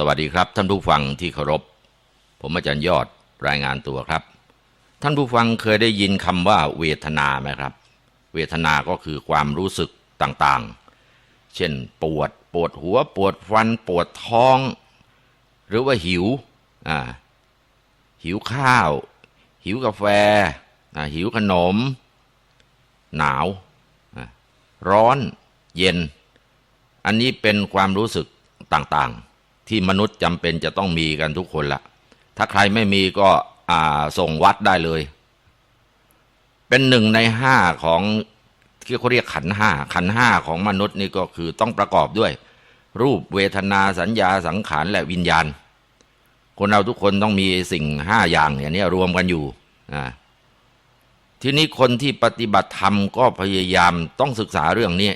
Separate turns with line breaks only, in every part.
สวัสดีครับ ท่านผู้ฟังที่เคารพ ผมอาจารย์ยอดรายงานตัวครับ ท่านผู้ฟังเคยได้ยินคำว่าเวทนาไหมครับ เวทนาก็คือความรู้สึกต่างๆ เช่น ปวด ปวดหัว ปวดฟัน ปวดท้อง หรือว่าหิวอ่าหิวข้าว หิวกาแฟอ่าหิวขนม หนาว ร้อน เย็น อันนี้เป็นความรู้สึกต่างๆ ที่มนุษย์จำเป็นจะต้องมีกันทุกคนละถ้าใครไม่มีก็อ่าส่งวัดได้เลย เป็นหนึ่งในห้าของที่เขาเรียกขันห้าขันห้าของมนุษย์นี่ก็คือต้องประกอบด้วย รูปเวทนาสัญญาสังขารและวิญญาณ คนเราทุกคนต้องมีสิ่งห้าอย่างอย่างนี้รวมกันอยู่ทีนี้คนที่ปฏิบัติธรรมก็พยายามต้องศึกษาเรื่องนี้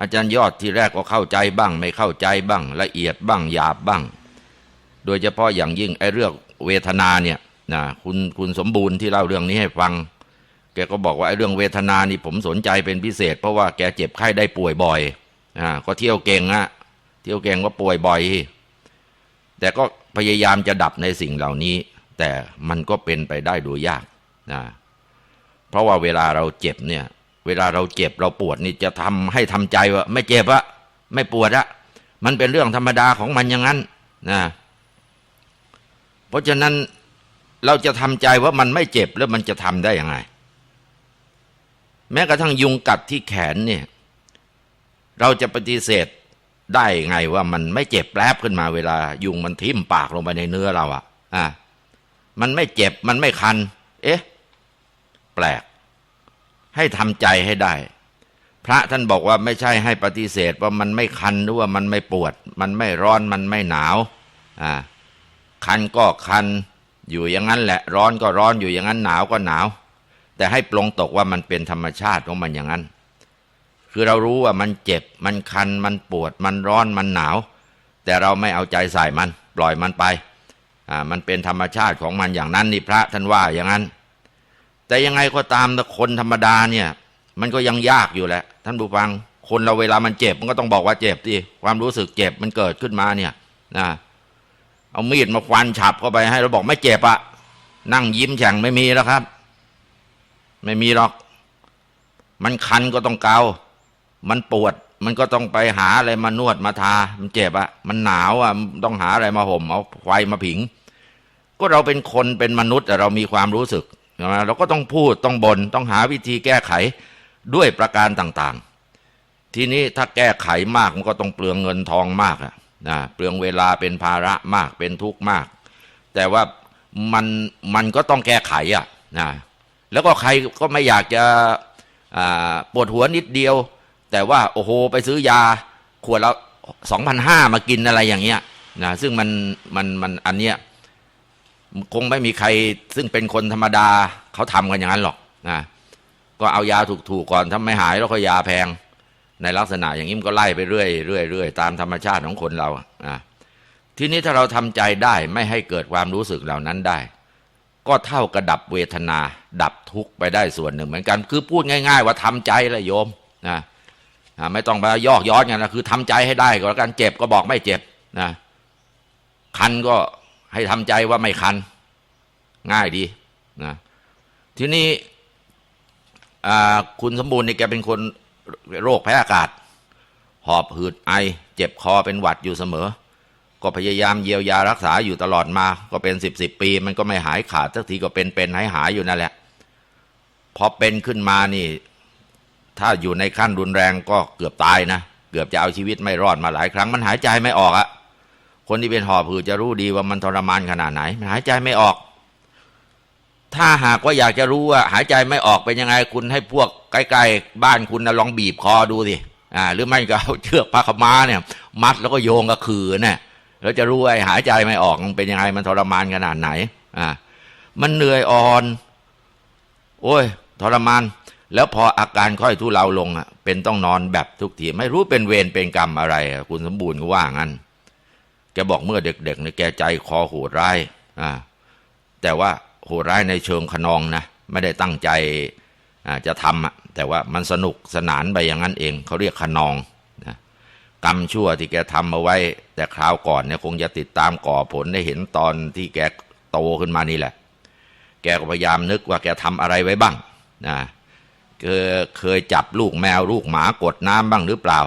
อาจารย์ยอดที่แรกก็เข้าใจบ้าง ไม่เข้าใจบ้าง ละเอียดบ้างหยาบบ้าง โดยเฉพาะอย่างยิ่งไอ้เรื่องเวทนาเนี่ยนะคุณคุณสมบูรณ์ที่เล่าเรื่องนี้ให้ฟัง แกก็บอกว่าไอ้เรื่องเวทนานี่ผมสนใจเป็นพิเศษ เพราะว่าแกเจ็บไข้ได้ป่วยบ่อยอ่าก็เที่ยวเก่งอะเที่ยวเก่งก็ป่วยบ่อย แต่ก็พยายามจะดับในสิ่งเหล่านี้ แต่มันก็เป็นไปได้โดยยากนะเพราะว่าเวลาเราเจ็บเนี่ย เวลาเราเจ็บเราปวดนี่จะทำให้ทำใจว่าไม่เจ็บอะไม่ปวดอะมันเป็นเรื่องธรรมดาของมันอย่างนั้นนะเพราะฉะนั้นเราจะทำใจว่ามันไม่เจ็บแล้วมันจะทำได้ยังไง แม้กระทั่งยุงกัดที่แขนเนี่ยเราจะปฏิเสธได้ไงว่ามันไม่เจ็บแปรบขึ้นมาเวลา ยุงมันทิ่มปากลงไปในเนื้อเราอะอะมันไม่เจ็บมันไม่คัน เอ๊ะ แปลก ให้ทำใจให้ได้ พระท่านบอกว่าไม่ใช่ให้ปฏิเสธว่ามันไม่คันหรือว่ามันไม่ปวด มันไม่ร้อนมันไม่หนาวอ่าคันก็คันอยู่อย่างนั้นแหละ ร้อนก็ร้อนอยู่อย่างนั้นหนาวก็หนาว แต่ให้ปลงตกว่ามันเป็นธรรมชาติของมันอย่างนั้น คือเรารู้ว่ามันเจ็บมันคันมันปวด มันร้อนมันหนาว แต่เราไม่เอาใจใส่มัน ปล่อยมันไปอ่ามันเป็นธรรมชาติของมันอย่างนั้นนี่พระท่านว่าอย่างนั้น แต่ยังไงก็ตามคนธรรมดาเนี่ย มันก็ยังยากอยู่แหละ ท่านผู้ฟัง คนเราเวลามันเจ็บ มันก็ต้องบอกว่าเจ็บดิความรู้สึกเจ็บมันเกิดขึ้นมาเนี่ยนะเอามีดมาฟันฉับเข้าไปให้เราบอกไม่เจ็บอะนั่งยิ้มแฉ่งไม่มีแล้วครับ ไม่มีหรอก มันคันก็ต้องเกา มันปวด มันก็ต้องไปหาอะไรมานวดมาทา มันเจ็บอะมันหนาวอะต้องหาอะไรมาห่มเอาไฟมาผิง ก็เราเป็นคนเป็นมนุษย์แต่เรามีความรู้สึก เราก็ต้องพูดต้องบน่นต้องหาวิธีแก้ไขด้วยประการต่างๆ ทีนี้ถ้าแก้ไขมากมันก็ต้องเปลืองเงินทองมากนะเปลืองเวลาเป็นภาระมากเป็นทุกข์มาก แต่ว่ามันมันก็ต้องแก้ไขอะนะแล้วก็ใครก็ไม่อยากจะปวดหัวนิดเดียว แต่ว่าโอ้โหไปซื้อยาขวดละสองพันห้ามากินอะไรอย่างเงี้ยนะซึ่งมันมันมันอันเนี้ย คงไม่มีใครซึ่งเป็นคนธรรมดาเขาทำกันอย่างนั้นหรอกนะก็เอายาถูกๆก่อนถ้าไม่หายแล้วก็ยาแพง ในลักษณะอย่างนี้มันก็ไล่ไปเรื่อยเรื่อยเรื่อยตามธรรมชาติของคนเราอะทีนี้ถ้าเราทำใจได้ไม่ให้เกิดความรู้สึกเหล่านั้นได้ ก็เท่ากับดับเวทนา ดับทุกข์ไปได้ส่วนหนึ่งเหมือนกัน คือพูดง่าย ๆ ว่าทำใจละโยมนะไม่ต้องไปยอกย้อนกันนะคือทำใจให้ได้ก็แล้วกันเจ็บก็บอกไม่เจ็บนะคันก็ ให้ทำใจว่าไม่คัน ง่ายดีนะทีนี้คุณสมบูรณ์นี่แกเป็นคนโรคแพ้อากาศ หอบหืดไอ เจ็บคอเป็นหวัดอยู่เสมอ ก็พยายามเยียวยารักษาอยู่ตลอดมา ก็เป็นสิบสิบปี มันก็ไม่หายขาดสักทีก็เป็นเป็นหายหายอยู่นั่นแหละ พอเป็นขึ้นมานี่ ถ้าอยู่ในขั้นรุนแรงก็เกือบตายนะ เกือบจะเอาชีวิตไม่รอดมาหลายครั้ง มันหายใจไม่ออกอะ คนที่เป็นหอบหืดจะรู้ดีว่ามันทรมานขนาดไหน มันหายใจไม่ออก ถ้าหากว่าอยากจะรู้ว่า หายใจไม่ออกเป็นยังไงคุณให้พวกใกล้ๆบ้านคุณนะลองบีบคอดูสิอ่า หรือไม่ก็เอาเชือกผ้าขม้าเนี่ย มัดแล้วก็โยงกับคือเนี่ยแล้วจะรู้ว่าหายใจไม่ออกมันเป็นยังไงมันทรมานขนาดไหน อ่า มันเหนื่อยอ่อน โอ้ย ทรมาน แล้วพออาการค่อยทุเลาลงอะ เป็นต้องนอนแบบทุกทีไม่รู้เป็นเวรเป็นกรรมอะไร คุณสมบูรณ์ก็ว่างั้น บอกเมื่อเด็กๆเนี่ยแกใจคอโหดร้ายอ่าแต่ว่าโหดร้ายในเชิงขนองนะไม่ได้ตั้งใจจะทำอะแต่ว่ามันสนุกสนานไปอย่างนั้นเองเขาเรียกขนองนะกรรมชั่วที่แกทำเอาไว้ แต่คราวก่อนเนี่ยคงจะติดตามก่อผลได้เห็นตอนที่แกโตขึ้นมานี่แหละ แกก็พยายามนึกว่าแกทำอะไรไว้บ้างนะเคยจับลูกแมวลูกหมากดน้ำบ้างหรือเปล่า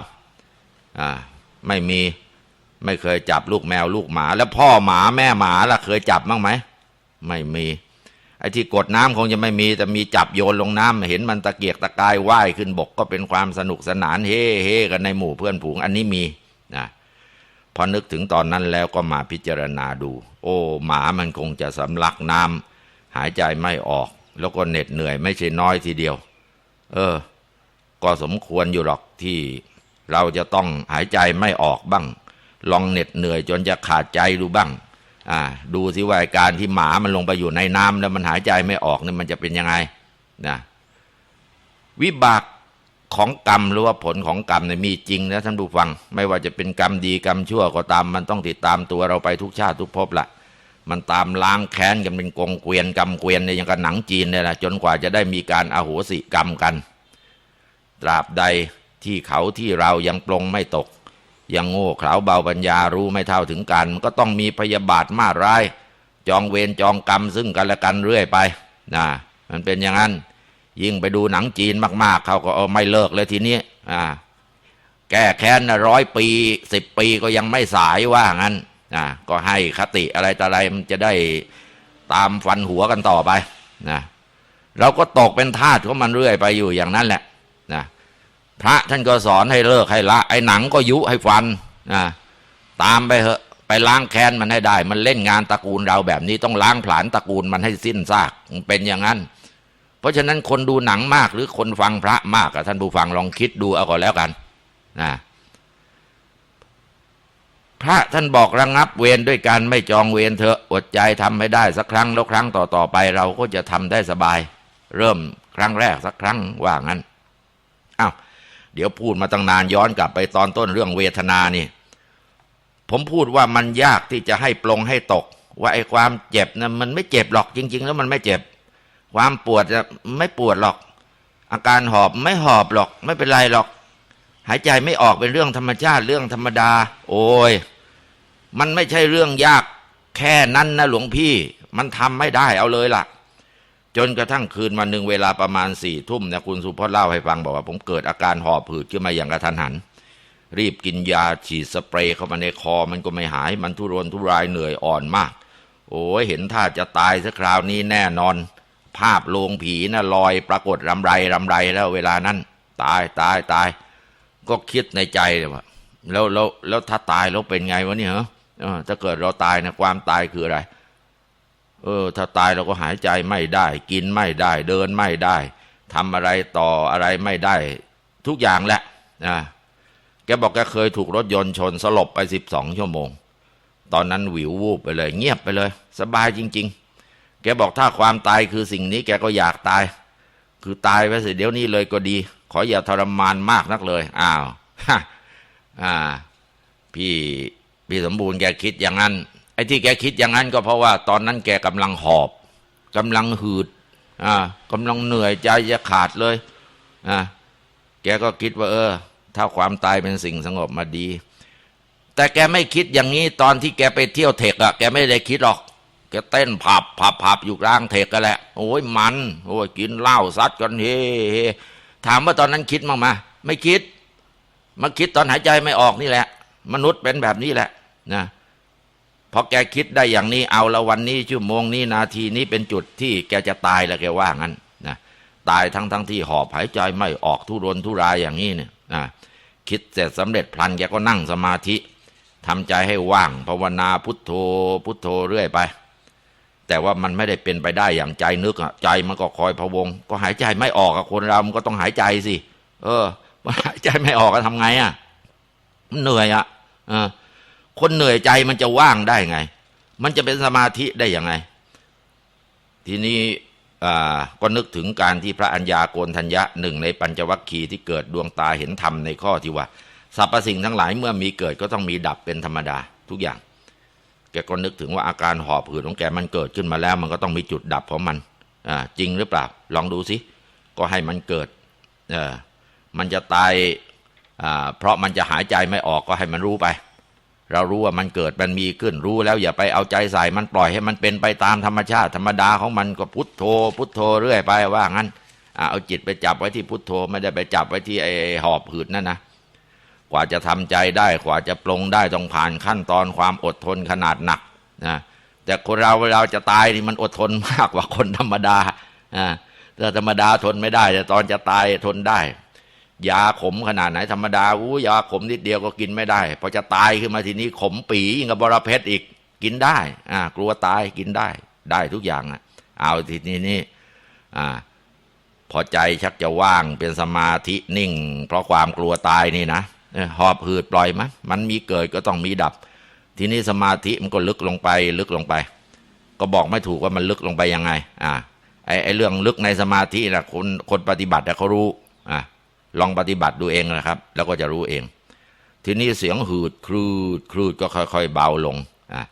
อ่าไม่มี ไม่เคยจับลูกแมวลูกหมา แล้วพ่อหมาแม่หมาล่ะเคยจับบ้างไหมไม่มีไอ้ที่กดน้ำคงจะไม่มีแต่มีจับโยนลงน้ำเห็นมันตะเกียกตะกายว่ายขึ้นบกก็เป็นความสนุกสนานเฮ่เฮกันในหมู่เพื่อนผูงอันนี้มีนะพอนึกถึงตอนนั้นแล้วก็มาพิจารณาดู โอ้ หมามันคงจะสำลักน้ำหายใจไม่ออก แล้วก็เหน็ดเหนื่อยไม่ใช่น้อยทีเดียว เออ ก็สมควรอยู่หรอกที่เราจะต้องหายใจไม่ออกบ้าง ลองเหน็ดเหนื่อยจนจะขาดใจดูบ้าง อ่า ดูสิว่าการที่หมามันลงไปอยู่ในน้ำแล้วมันหายใจไม่ออกเนี่ยมันจะเป็นยังไงนะวิบากของกรรมหรือว่าผลของกรรมเนี่ยมีจริงนะท่านผู้ฟัง ไม่ว่าจะเป็นกรรมดีกรรมชั่วก็ตาม มันต้องติดตามตัวเราไปทุกชาติทุกภพละมันตามล้างแค้นกันเป็นกงเกวียนกรรมเกวียนในอย่างกับหนังจีนเนี่ยนะจนกว่าจะได้มีการอาโหสิกรรมกัน ตราบใดที่เขาที่เรายังปลงไม่ตก ยังโง่เขลาเบาปัญญารู้ไม่เท่าถึงกัน ก็ต้องมีพยาบาทมาร้าย จองเวรจองกรรมซึ่งกันและกันเรื่อยไปนะมันเป็นอย่างนั้น ยิ่งไปดูหนังจีนมาก ๆ เขาก็เอาไม่เลิกเลยทีนี้อ่าแก้แค้นร้อยปีสิบปีก็ยังไม่สายว่างั้นอ่าก็ให้คติอะไรต่ออะไรมันจะได้ตามฟันหัวกันต่อไปนะเราก็ตกเป็นทาสของมันเรื่อยไปอยู่อย่างนั้นแหละ พระท่านก็สอนให้เลิกให้ละ ไอ้หนังก็ยุให้ฟันนะตามไปเหอะไปล้างแค้นมันให้ได้ มันเล่นงานตระกูลเราแบบนี้ต้องล้างผลาญตระกูลมันให้สิ้นซากเป็นอย่างนั้น เพราะฉะนั้นคนดูหนังมากหรือคนฟังพระมากอะท่านผู้ฟังลองคิดดูเอาก็แล้วกันนะพระท่านบอกระงงับเวรด้วยการไม่จองเวรเถอะอดใจทำให้ได้สักครั้งแล้วครั้งต่อต่อไป เราก็จะทำได้สบาย เริ่มครั้งแรกสักครั้งว่างั้น เดี๋ยวพูดมาตั้งนานย้อนกลับไปตอนต้นเรื่องเวทนานี่ ผมพูดว่ามันยากที่จะให้ปลงให้ตก ว่าไอ้ความเจ็บนะมันไม่เจ็บหรอกจริง ๆ แล้วมันไม่เจ็บ ความปวดจะไม่ปวดหรอก อาการหอบไม่หอบหรอก ไม่เป็นไรหรอก หายใจไม่ออกเป็นเรื่องธรรมชาติเรื่องธรรมดา โอ้ยมันไม่ใช่เรื่องยากแค่นั้นนะหลวงพี่ มันทำไม่ได้เอาเลยล่ะ จนกระทั่งคืนวันหนึ่งเวลาประมาณสี่ทุ่มนะคุณสุพจน์เล่าให้ฟังบอกว่าผมเกิดอาการหอบผืดขึ้นมาอย่างกระทันหัน รีบกินยาฉีดสเปรย์เข้ามาในคอมันก็ไม่หาย มันทุรนทุรายเหนื่อยอ่อนมาก โอ้ยเห็นท่าจะตายสักคราวนี้แน่นอน ภาพโลงผีนะ่ะลอยปรากฏรำไรรำไรแล้วเวลานั้น ตายตายตาย ก็คิดในใจเลยว่าแล้วแล้วแล้วถ้าตายแล้วเป็นไงวะเนี่ยเหรอเออถ้าเกิดเราตายนะความตายคืออะไร เออ ถ้าตายเราก็หายใจไม่ได้ กินไม่ได้ เดินไม่ได้ทำอะไรต่ออะไรไม่ได้ ทุกอย่างแหละนะแกบอกแกเคยถูกรถยนต์ชนสลบไปสิบสองชั่วโมง ตอนนั้นหวิววูบไปเลย เงียบไปเลย สบายจริง ๆ แกบอกถ้าความตายคือสิ่งนี้แกก็อยากตาย คือตายไปเสียเดี๋ยวนี้เลยก็ดี ขออย่าทรมานมากนักเลย อ้าวฮะอ่า พี่พี่สมบูรณ์แกคิดอย่างนั้น ไอ้ที่แกคิดอย่างนั้นก็เพราะว่า ตอนนั้นแกกำลังหอบกำลังหืด อ่ากำลังเหนื่อยใจจะขาดเลย อ่าแกก็คิดว่า เออ ถ้าความตายเป็นสิ่งสงบมาดี แต่แกไม่คิดอย่างนี้ตอนที่แกไปเที่ยวเทคอะแกไม่ได้คิดหรอก แกเต้นผับผับผับอยู่กลางเทคกันแหละ โอ้ยมัน โอ้ยกินเหล้าซัดกันเฮ้เฮถามว่าตอนนั้นคิดมั้งมา ไม่คิด มาคิดตอนหายใจไม่ออกนี่แหละ มนุษย์เป็นแบบนี้แหละนะ พอแกคิดได้อย่างนี้เอาละวันนี้ชั่วโมงนี้นาทีนี้เป็นจุดที่แกจะตายแล้วแกว่างั้นนะตายทั้งทั้งที่หอบหายใจไม่ออกทุรนทุรายอย่างนี้เนี่ยนะคิดเสร็จสำเร็จพลันแกก็นั่งสมาธิทำใจให้ว่างภาวนาพุทโธพุทโธเรื่อยไป แต่ว่ามันไม่ได้เป็นไปได้อย่างใจนึกอะใจมันก็คอยพะวง ก็หายใจไม่ออกอะคนเรามันก็ต้องหายใจสิเออมันหายใจไม่ออกก็ทำไงอะมันเหนื่อยอะเออ คนเหนื่อยใจมันจะว่างได้ไง มันจะเป็นสมาธิได้ยังไง ทีนี้ก็นึกถึงการที่พระอัญญาโกนทัญญะหนึ่งในปัญจวัคคีย์ที่เกิดดวงตาเห็นธรรมในข้อที่ว่าสรรพสิ่งทั้งหลายเมื่อมีเกิดก็ต้องมีดับเป็นธรรมดาทุกอย่าง แกก็นึกถึงว่าอาการหอบหืดของแกมันเกิดขึ้นมาแล้ว มันก็ต้องมีจุดดับของมันจริงหรือเปล่า ลองดูสิ ก็ให้มันเกิดมันจะตายเพราะมันจะหายใจไม่ออกก็ให้มันรู้ไป เรารู้ว่ามันเกิดมันมีขึ้นรู้แล้วอย่าไปเอาใจใส่มันปล่อยให้มันเป็นไปตามธรรมชาติธรรมดาของมันก็พุทโธ พุทโธเรื่อยไปว่างั้นอเอาจิตไปจับไว้ที่พุทโธไม่ได้ไปจับไว้ที่ไอ้หอบหืดนั่นนะกว่าจะทำใจได้กว่าจะปลงได้ต้องผ่านขั้นตอนความอดทนขนาดหนักนะแต่คนเราเวลาจะตายนี่มันอดทนมากกว่าคนธรรมดาอ่าถ้าธรรมดาทนไม่ได้ แต่ตอนจะตายทนได้ ยาขมขนาดไหนธรรมดาอู้ยาขมนิดเดียวก็กินไม่ได้พอจะตายขึ้นมาทีนี้ขมปียิ่งกับบรเพชรอีกกินได้อ่ากลัวตายกินได้ได้ทุกอย่างอะเอาทีนี้นี่อ่าพอใจชักจะว่างเป็นสมาธินิ่ง เพราะความกลัวตายนี่นะหอบหืดปล่อยมันมันมีเกิดก็ต้องมีดับ ทีนี้สมาธิมันก็ลึกลงไปลึกลงไป ก็บอกไม่ถูกว่ามันลึกลงไปยังไง อ่าไอ้ไอ้เรื่องลึกในสมาธินะคนคนปฏิบัติเขารู้อ่า ลองปฏิบัติดูเองนะครับ แล้วก็จะรู้เอง ทีนี้เสียงหืดคลืดคลืดก็ค่อยๆเบาลงอ่า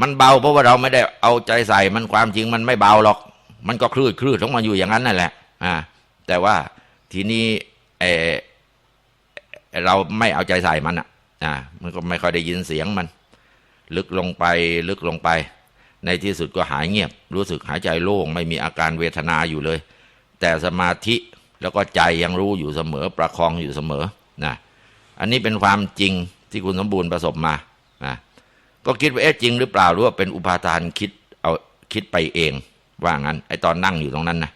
มันเบาเพราะว่าเราไม่ได้เอาใจใส่มันความจริงมันไม่เบาหรอก มันก็คลืดคลืดของมันอยู่อย่างนั้นนั่นแหละอ่าแต่ว่าทีนี้เออเราไม่เอาใจใส่มันอะอ่ามันก็ไม่ค่อยได้ยินเสียงมัน ลึกลงไปลึกลงไป ในที่สุดก็หายเงียบ รู้สึกหายใจโล่ง ไม่มีอาการเวทนาอยู่เลย แต่สมาธิ แล้วก็ใจยังรู้อยู่เสมอ ประคองอยู่เสมอนะอันนี้เป็นความจริงที่คุณสมบูรณ์ประสบมานะก็คิดว่าเอ๊ะจริงหรือเปล่าหรือว่าเป็นอุปาทานคิดเอาคิดไปเอง ว่างั้นไอตอนนั่งอยู่ตรงนั้นนะ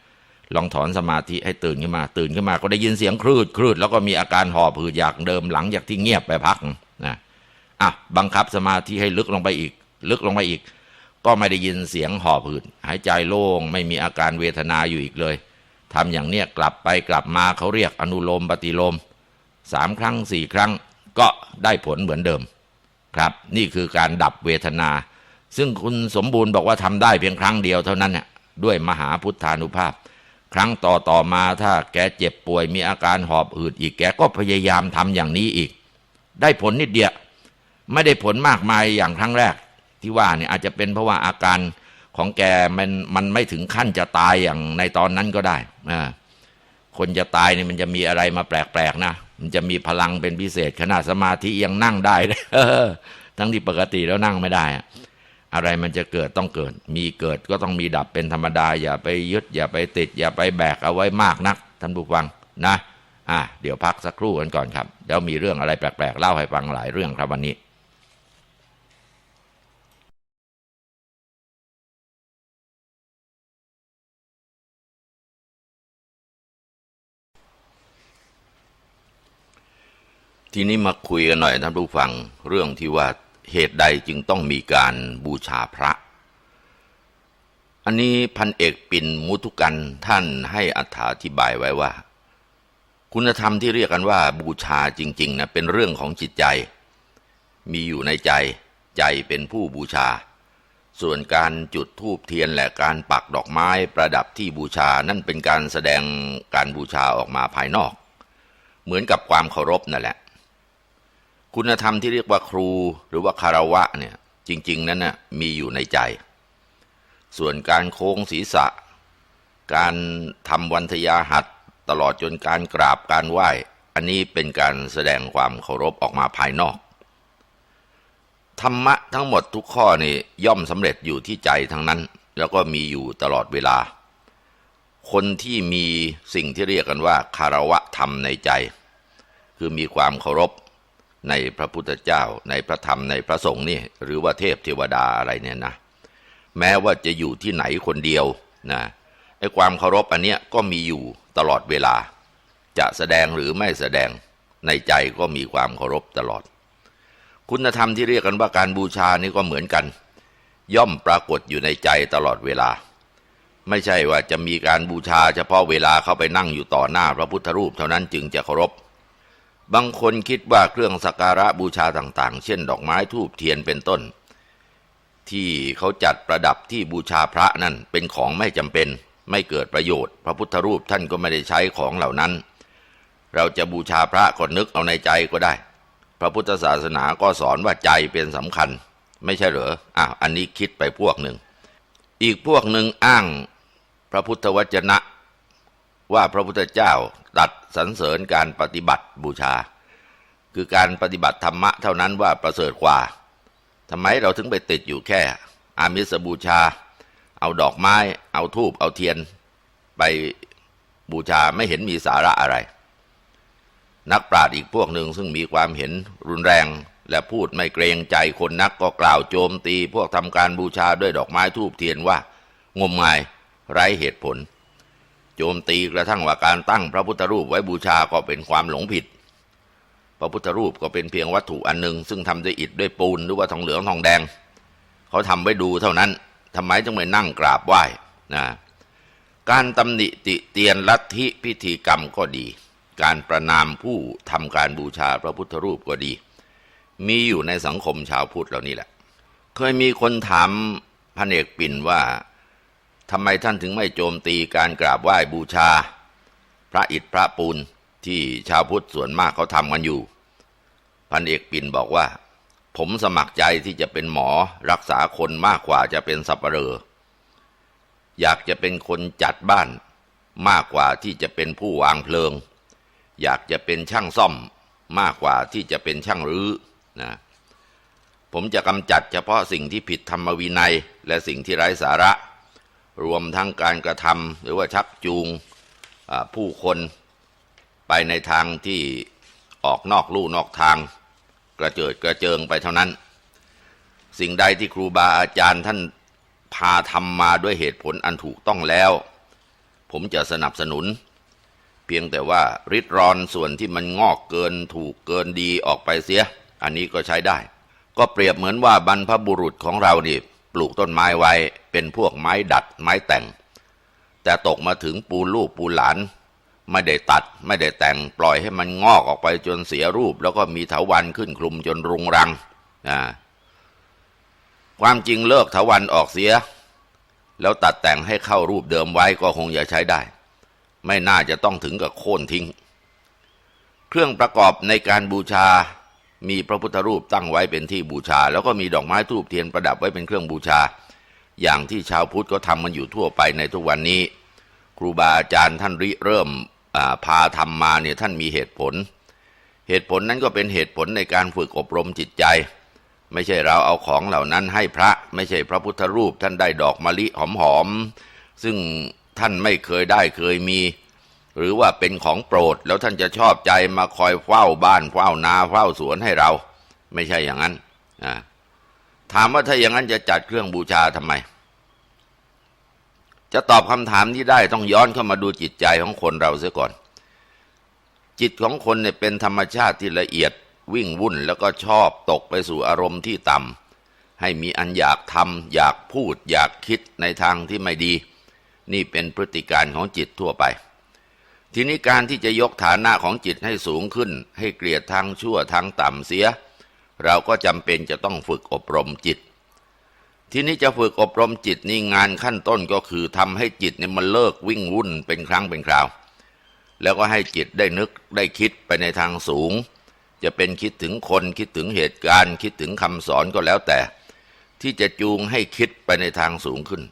ลองถอนสมาธิให้ตื่นขึ้นมา ตื่นขึ้นมาก็ได้ยินเสียงคลืดคลืดแล้วก็มีอาการหอบหืดอยากเดิมหลังจากที่เงียบไปพักนะอะบังคับสมาธิให้ลึกลงไปอีก ลึกลงไปอีก ก็ไม่ได้ยินเสียงหอบหืดหายใจโล่งไม่มีอาการเวทนาอยู่อีกเลย ทำอย่างเนี้ยกลับไปกลับมาเขาเรียกอนุโลมปฏิโลมสามครั้งสี่ครั้งก็ได้ผลเหมือนเดิมครับ นี่คือการดับเวทนา ซึ่งคุณสมบูรณ์บอกว่าทำได้เพียงครั้งเดียวเท่านั้นเนี่ยด้วยมหาพุทธานุภาพ ครั้งต่อต่อมาถ้าแกเจ็บป่วยมีอาการหอบหืดอีกแกก็พยายามทำอย่างนี้อีก ได้ผลนิดเดียวไม่ได้ผลมากมายอย่างครั้งแรกที่ว่าเนี่ยอาจจะเป็นเพราะว่าอาการ ของแกมันมันไม่ถึงขั้นจะตายอย่างในตอนนั้นก็ได้อ่าคนจะตายเนี่ยมันจะมีอะไรมาแปลกๆนะ มันจะมีพลังเป็นพิเศษขนาดสมาธิยังนั่งได้ทั้งที่ปกติแล้วนั่งไม่ได้อะอะไรมันจะเกิดต้องเกิด มีเกิดก็ต้องมีดับเป็นธรรมดา อย่าไปยึด อย่าไปติด อย่าไปแบกเอาไว้มากนัก ท่านผู้ฟังนะ อะเดี๋ยวพักสักครู่กันก่อนครับ เดี๋ยวมีเรื่องอะไรแปลกๆเล่าให้ฟังหลายเรื่องครับวันนี้ ทีนี้มาคุยกันหน่อยท่านผู้ฟังเรื่องที่ว่าเหตุใดจึงต้องมีการบูชาพระ อันนี้พันเอกปิ่นมุทุกันท่านให้อธิบายไว้ว่า คุณธรรมที่เรียกกันว่าบูชาจริงๆนะเป็นเรื่องของจิตใจ มีอยู่ในใจใจเป็นผู้บูชา ส่วนการจุดธูปเทียนและการปักดอกไม้ประดับที่บูชานั่นเป็นการแสดงการบูชาออกมาภายนอก เหมือนกับความเคารพนั่นแหละ คุณธรรมที่เรียกว่าครูหรือว่าคารวะเนี่ยจริง ๆ นั้นน่ะมีอยู่ในใจ ส่วนการโค้งศีรษะ การทำวันทยาหัดตลอดจนการกราบการไหว้ อันนี้เป็นการแสดงความเคารพออกมาภายนอก ธรรมะทั้งหมดทุกข้อนี่ย่อมสำเร็จอยู่ที่ใจทั้งนั้น แล้วก็มีอยู่ตลอดเวลา คนที่มีสิ่งที่เรียกกันว่าคารวะธรรมในใจ คือมีความเคารพ ในพระพุทธเจ้า ในพระธรรมในพระสงฆ์นี่หรือว่าเทพเทวดาอะไรเนี่ยนะแม้ว่าจะอยู่ที่ไหนคนเดียวนะไอ้ความเคารพอันเนี้ยก็มีอยู่ตลอดเวลา จะแสดงหรือไม่แสดงในใจก็มีความเคารพตลอด คุณธรรมที่เรียกกันว่าการบูชานี่ก็เหมือนกัน ย่อมปรากฏอยู่ในใจตลอดเวลา ไม่ใช่ว่าจะมีการบูชาเฉพาะเวลาเข้าไปนั่งอยู่ต่อหน้าพระพุทธรูปเท่านั้นจึงจะเคารพ บางคนคิดว่าเครื่องสักการะบูชาต่างๆ เช่น ดอกไม้ทูบเทียนเป็นต้น ที่เขาจัดประดับที่บูชาพระนั่นเป็นของไม่จำเป็น ไม่เกิดประโยชน์ พระพุทธรูปท่านก็ไม่ได้ใช้ของเหล่านั้น เราจะบูชาพระก็นึกเอาในใจก็ได้ พระพุทธศาสนาก็สอนว่าใจเป็นสำคัญ ไม่ใช่เหรออ้าวอันนี้คิดไปพวกหนึ่ง อีกพวกหนึ่งอ้างพระพุทธวจนะ ว่าพระพุทธเจ้าตัดสรรเสริญการปฏิบัติบูชา คือการปฏิบัติธรรมะเท่านั้นว่าประเสริฐกว่าทำไมเราถึงไปติดอยู่แค่ อามิสบูชา เอาดอกไม้ เอาทูบเอาเทียน ไปบูชาไม่เห็นมีสาระอะไร นักปราชญ์อีกพวกหนึ่งซึ่งมีความเห็นรุนแรง และพูดไม่เกรงใจคนนักก็กล่าวโจมตี พวกทำการบูชาด้วยดอกไม้ทูบเทียนว่างมงายไร้เหตุผล โจมตีกระทั่งว่าการตั้งพระพุทธรูปไว้บูชาก็เป็นความหลงผิด พระพุทธรูปก็เป็นเพียงวัตถุอันหนึ่ง ซึ่งทำด้วยอิฐด้วยปูนหรือว่าทองเหลืองทองแดง เขาทำไว้ดูเท่านั้นทำไมจึงไม่นั่งกราบไหว้นะการตำหนิติเตียนลัทธิพิธีกรรมก็ดี การประนามผู้ทำการบูชาพระพุทธรูปก็ดี มีอยู่ในสังคมชาวพุทธเหล่านี้แหละ เคยมีคนถามพระเอกปิ่นว่า ทำไมท่านถึงไม่โจมตีการกราบไหว้บูชา พระอิฐพระปูนที่ชาวพุทธส่วนมากเขาทำกันอยู่ พันเอกปิ่นบอกว่า ผมสมัครใจที่จะเป็นหมอรักษาคนมากกว่าจะเป็นสับปะเลออยากจะเป็นคนจัดบ้าน มากกว่าที่จะเป็นผู้วางเพลิง อยากจะเป็นช่างซ่อม มากกว่าที่จะเป็นช่างรื้อนะผมจะกำจัดเฉพาะสิ่งที่ผิดธรรมวินัย และสิ่งที่ไร้สาระ รวมทั้งการกระทำหรือว่าชักจูงผู้คนไปในทางที่ออกนอกลู่นอกทาง กระเจิดกระเจิงไปเท่านั้น สิ่งใดที่ครูบาอาจารย์ท่านพาทำมาด้วยเหตุผลอันถูกต้องแล้ว ผมจะสนับสนุน เพียงแต่ว่าริดรอนส่วนที่มันงอกเกินถูกเกินดีออกไปเสีย อันนี้ก็ใช้ได้ ก็เปรียบเหมือนว่าบรรพบุรุษของเรานี่ ปลูกต้นไม้ไว้เป็นพวกไม้ดัดไม้แต่ง แต่ตกมาถึงปูลูกปูหลาน ไม่ได้ตัดไม่ได้แต่งปล่อยให้มันงอกออกไปจนเสียรูป แล้วก็มีเถาวันขึ้นคลุมจนรุงรังความจริงเลิกเถาวันออกเสีย แล้วตัดแต่งให้เข้ารูปเดิมไว้ก็คงจะใช้ได้ ไม่น่าจะต้องถึงกับโค่นทิ้ง เครื่องประกอบในการบูชา มีพระพุทธรูปตั้งไว้เป็นที่บูชา แล้วก็มีดอกไม้ทูบเทียนประดับไว้เป็นเครื่องบูชา อย่างที่ชาวพุทธก็ทำมันอยู่ทั่วไปในทุกวันนี้ ครูบาอาจารย์ท่านริเริ่มพาทำมาเนี่ยท่านมีเหตุผล เหตุผลนั้นก็เป็นเหตุผลในการฝึกอบรมจิตใจ ไม่ใช่เราเอาของเหล่านั้นให้พระไม่ใช่พระพุทธรูปท่านได้ดอกมะลิหอมๆซึ่งท่านไม่เคยได้เคยมี หรือว่าเป็นของโปรดแล้วท่านจะชอบใจมาคอยเฝ้าบ้านเฝ้านาเฝ้าสวนให้เรา ไม่ใช่อย่างนั้นนะถามว่าถ้าอย่างนั้นจะจัดเครื่องบูชาทำไม จะตอบคำถามนี้ได้ต้องย้อนเข้ามาดูจิตใจของคนเราเสียก่อน จิตของคนเนี่ยเป็นธรรมชาติที่ละเอียดวิ่งวุ่นแล้วก็ชอบตกไปสู่อารมณ์ที่ต่ำให้มีอันอยากทำอยากพูดอยากคิดในทางที่ไม่ดี นี่เป็นพฤติการของจิตทั่วไป ทีนี้การที่จะยกฐานะของจิตให้สูงขึ้น ให้เกลียดทางชั่วทางต่ำเสีย เราก็จำเป็นจะต้องฝึกอบรมจิต ทีนี้จะฝึกอบรมจิตนี่งานขั้นต้นก็คือทำให้จิตเนี่ยมันเลิกวิ่งวุ่นเป็นครั้งเป็นคราว แล้วก็ให้จิตได้นึกได้คิดไปในทางสูง จะเป็นคิดถึงคนคิดถึงเหตุการณ์ คิดถึงคำสอนก็แล้วแต่ ที่จะจูงให้คิดไปในทางสูงขึ้น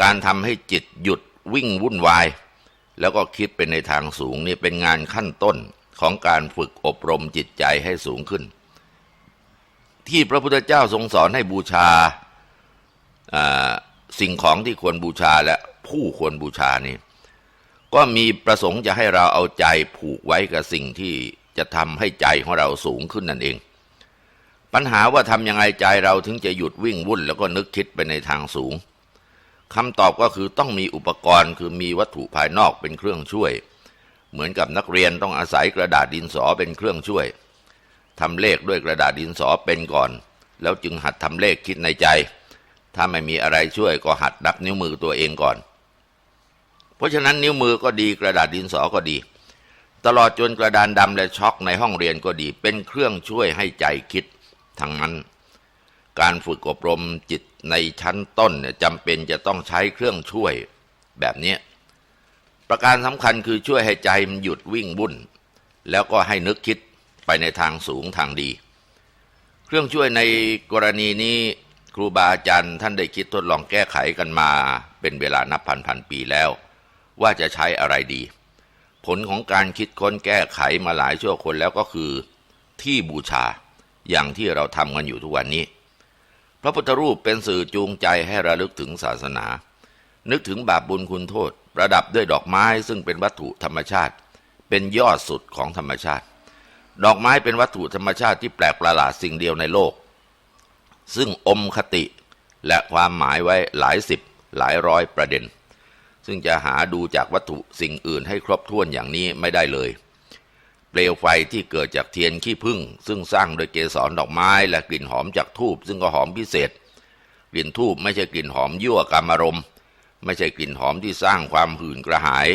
การทำให้จิตหยุดวิ่งวุ่นวาย แล้วก็คิดไปในทางสูงนี่เป็นงานขั้นต้นของการฝึกอบรมจิตใจให้สูงขึ้น ที่พระพุทธเจ้าทรงสอนให้บูชาสิ่งของที่ควรบูชาและผู้ควรบูชานี่ก็มีประสงค์จะให้เราเอาใจผูกไว้กับสิ่งที่จะทำให้ใจของเราสูงขึ้นนั่นเอง ปัญหาว่าทำยังไงใจเราถึงจะหยุดวิ่งวุ่น แล้วก็นึกคิดไปในทางสูง คำตอบก็คือต้องมีอุปกรณ์คือมีวัตถุภายนอกเป็นเครื่องช่วย เหมือนกับนักเรียนต้องอาศัยกระดาษดินสอเป็นเครื่องช่วยทำเลขด้วยกระดาษดินสอเป็นก่อน แล้วจึงหัดทำเลขคิดในใจ ถ้าไม่มีอะไรช่วยก็หัดนับนิ้วมือตัวเองก่อน เพราะฉะนั้นนิ้วมือก็ดีกระดาษดินสอก็ดี ตลอดจนกระดานดำและช็อกในห้องเรียนก็ดี เป็นเครื่องช่วยให้ใจคิดทั้งนั้น การฝึกอบรมจิต ในชั้นต้นเนี่ยจำเป็นจะต้องใช้เครื่องช่วยแบบนี้ ประการสำคัญคือช่วยให้ใจมันหยุดวิ่งวุ่น แล้วก็ให้นึกคิดไปในทางสูงทางดี เครื่องช่วยในกรณีนี้ครูบาอาจารย์ท่านได้คิดทดลองแก้ไขกันมา เป็นเวลานับพันพันปีแล้ว ว่าจะใช้อะไรดี ผลของการคิดค้นแก้ไขมาหลายชั่วคนแล้วก็คือ ที่บูชาอย่างที่เราทำกันอยู่ทุกวันนี้ พระพุทธรูปเป็นสื่อจูงใจให้ระลึกถึงศาสนา นึกถึงบาปบุญคุณโทษ ประดับด้วยดอกไม้ซึ่งเป็นวัตถุธรรมชาติ เป็นยอดสุดของธรรมชาติ ดอกไม้เป็นวัตถุธรรมชาติที่แปลกประหลาดสิ่งเดียวในโลก ซึ่งอมคติและความหมายไว้หลายสิบหลายร้อยประเด็น ซึ่งจะหาดูจากวัตถุสิ่งอื่นให้ครบถ้วนอย่างนี้ไม่ได้เลย เปลวไฟที่เกิดจากเทียนขี้ผึ้งซึ่งสร้างโดยเกสรดอกไม้และกลิ่นหอมจากทูบซึ่งก็หอมพิเศษ กลิ่นทูบไม่ใช่กลิ่นหอมยั่วกามารมณ์ไม่ใช่กลิ่นหอมที่สร้างความหื่นกระหาย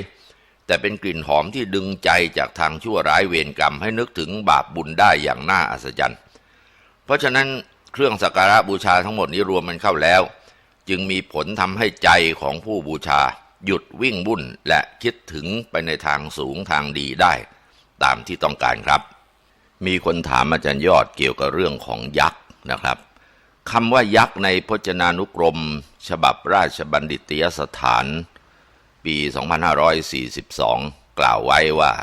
แต่เป็นกลิ่นหอมที่ดึงใจจากทางชั่วร้ายเวรกรรมให้นึกถึงบาปบุญได้อย่างน่าอัศจรรย์ เพราะฉะนั้นเครื่องสักการะบูชาทั้งหมดนี้รวมมันเข้าแล้ว จึงมีผลทำให้ใจของผู้บูชา หยุดวิ่งวุ่นและคิดถึงไปในทางสูงทางดีได้ ตามที่ต้องการครับ มีคนถามอาจารย์ยอดเกี่ยวกับเรื่องของยักษ์นะครับคำว่ายักษ์ในพจนานุกรม ฉบับราชบัณฑิตยสถาน ปี 2542 กล่าวไว้ว่า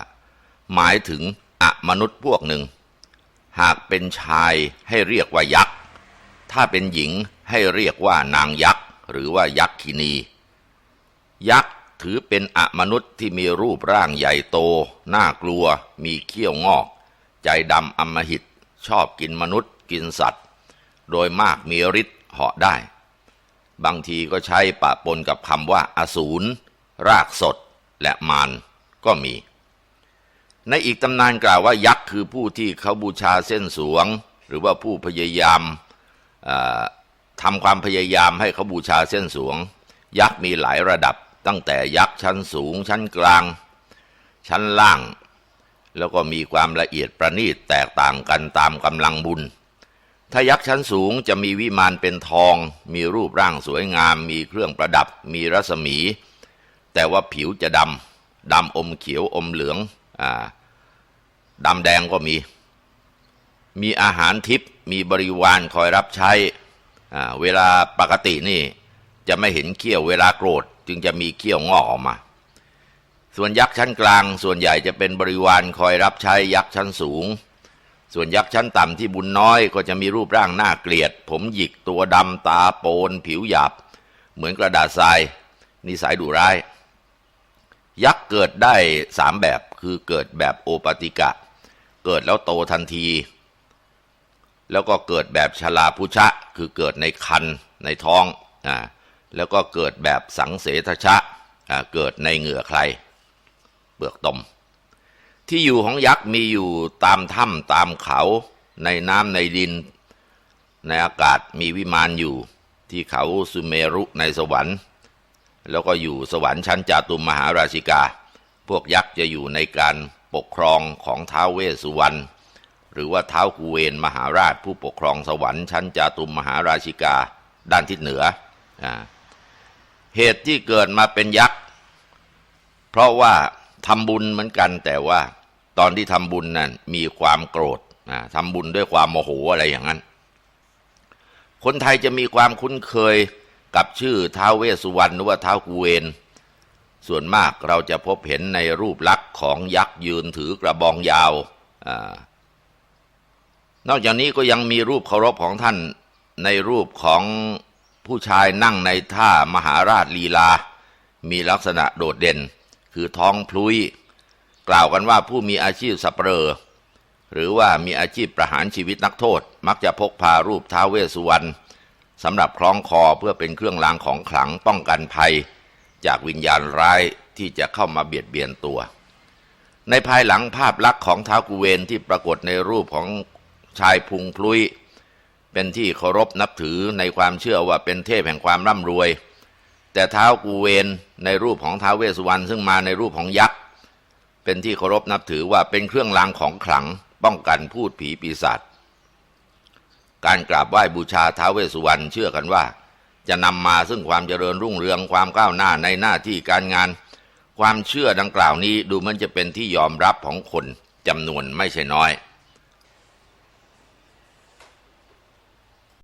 หมายถึงอะมนุษย์พวกหนึ่ง หากเป็นชายให้เรียกว่ายักษ์ ถ้าเป็นหญิงให้เรียกว่านางยักษ์ หรือว่ายักษินี ยักษ์ ถือเป็นอมนุษย์ที่มีรูปร่างใหญ่โต น่ากลัว มีเขี้ยวงอก ใจดำอมหิต ชอบกินมนุษย์ กินสัตว์ โดยมากมีฤทธิ์เหาะได้ บางทีก็ใช้ปะปนกับคำว่า อสูร รากสด และมารก็มี ในอีกตำนานกล่าวว่ายักษ์คือผู้ที่เขาบูชาเส้นสวง หรือว่าผู้พยายามทำความพยายามให้เขาบูชาเส้นสวง ยักษ์มีหลายระดับ ตั้งแต่ยักษ์ชั้นสูง ชั้นกลาง ชั้นล่าง แล้วก็มีความละเอียดประณีตแตกต่างกันตามกำลังบุญ ถ้ายักษ์ชั้นสูงจะมีวิมานเป็นทอง มีรูปร่างสวยงาม มีเครื่องประดับ มีรัศมี แต่ว่าผิวจะดำดำอมเขียวอมเหลืองอ่าดำแดงก็มี มีอาหารทิพย์มีบริวารคอยรับใช้ เวลาปกตินี่จะไม่เห็นเขี้ยวเวลาโกรธ จึงจะมีเขี้ยวงอกออกมา ส่วนยักษ์ชั้นกลาง ส่วนใหญ่จะเป็นบริวารคอยรับใช้ยักษ์ชั้นสูง ส่วนยักษ์ชั้นต่ำที่บุญน้อยก็จะมีรูปร่างน่าเกลียด ผมหยิกตัวดำตาโปน ผิวหยาบ เหมือนกระดาษทราย นิสัยดุร้าย ยักษ์เกิดได้สามแบบคือเกิดแบบโอปติกะ เกิดแล้วโตทันที แล้วก็เกิดแบบชลาพุชะ คือเกิดในคันในท้องอ่า แล้วก็เกิดแบบสังเสทชะอ่าเกิดในเหงื่อใคร เปลือกตม ที่อยู่ของยักษ์มีอยู่ตามถ้ำตามเขาในน้ำในดิน ในอากาศมีวิมานอยู่ ที่เขาสุเมรุในสวรรค์ แล้วก็อยู่สวรรค์ชั้นจาตุมมหาราชิกา พวกยักษ์จะอยู่ในการปกครองของท้าวเวสสุวรรณหรือว่าเท้ากุเวนมหาราชผู้ปกครองสวรรค์ชั้นจาตุมมหาราชิกาด้านทิศเหนืออ เหตุที่เกิดมาเป็นยักษ์ เพราะว่าทำบุญเหมือนกัน แต่ว่าตอนที่ทำบุญนั้นมีความโกรธทำบุญด้วยความโมโหอะไรอย่างนั้น คนไทยจะมีความคุ้นเคยกับชื่อท้าวเวสสุวรรณหรือว่าท้าวกุเวนส่วนมากเราจะพบเห็นในรูปลักษณ์ของยักษ์ยืนถือกระบองยาว นอกจากนี้ก็ยังมีรูปเคารพของท่านในรูปของ ผู้ชายนั่งในท่ามหาราชลีลา มีลักษณะโดดเด่น คือท้องพลุย กล่าวกันว่าผู้มีอาชีพสัปเหร่อหรือว่ามีอาชีพประหารชีวิตนักโทษ มักจะพกพารูปท้าเวสสุวรรณสำหรับคล้องคอเพื่อเป็นเครื่องรางของขลังป้องกันภัย จากวิญญาณร้ายที่จะเข้ามาเบียดเบียนตัว ในภายหลังภาพลักษณ์ของท้าวกุเวนที่ปรากฏในรูปของชายพุงพลุย เป็นที่เคารพนับถือในความเชื่อว่าเป็นเทพแห่งความร่ำรวย แต่ท้าวกุเวนในรูปของท้าวเวสุวรรณซึ่งมาในรูปของยักษ์เป็นที่เคารพนับถือว่าเป็นเครื่องรางของขลังป้องกันพูดผีปีศาจการกราบไหว้บูชาท้าวเวสุวรรณเชื่อกันว่า จะนำมาซึ่งความเจริญรุ่งเรืองความก้าวหน้าในหน้าที่การงาน ความเชื่อดังกล่าวนี้ดูมันจะเป็นที่ยอมรับของคนจำนวนไม่ใช่น้อย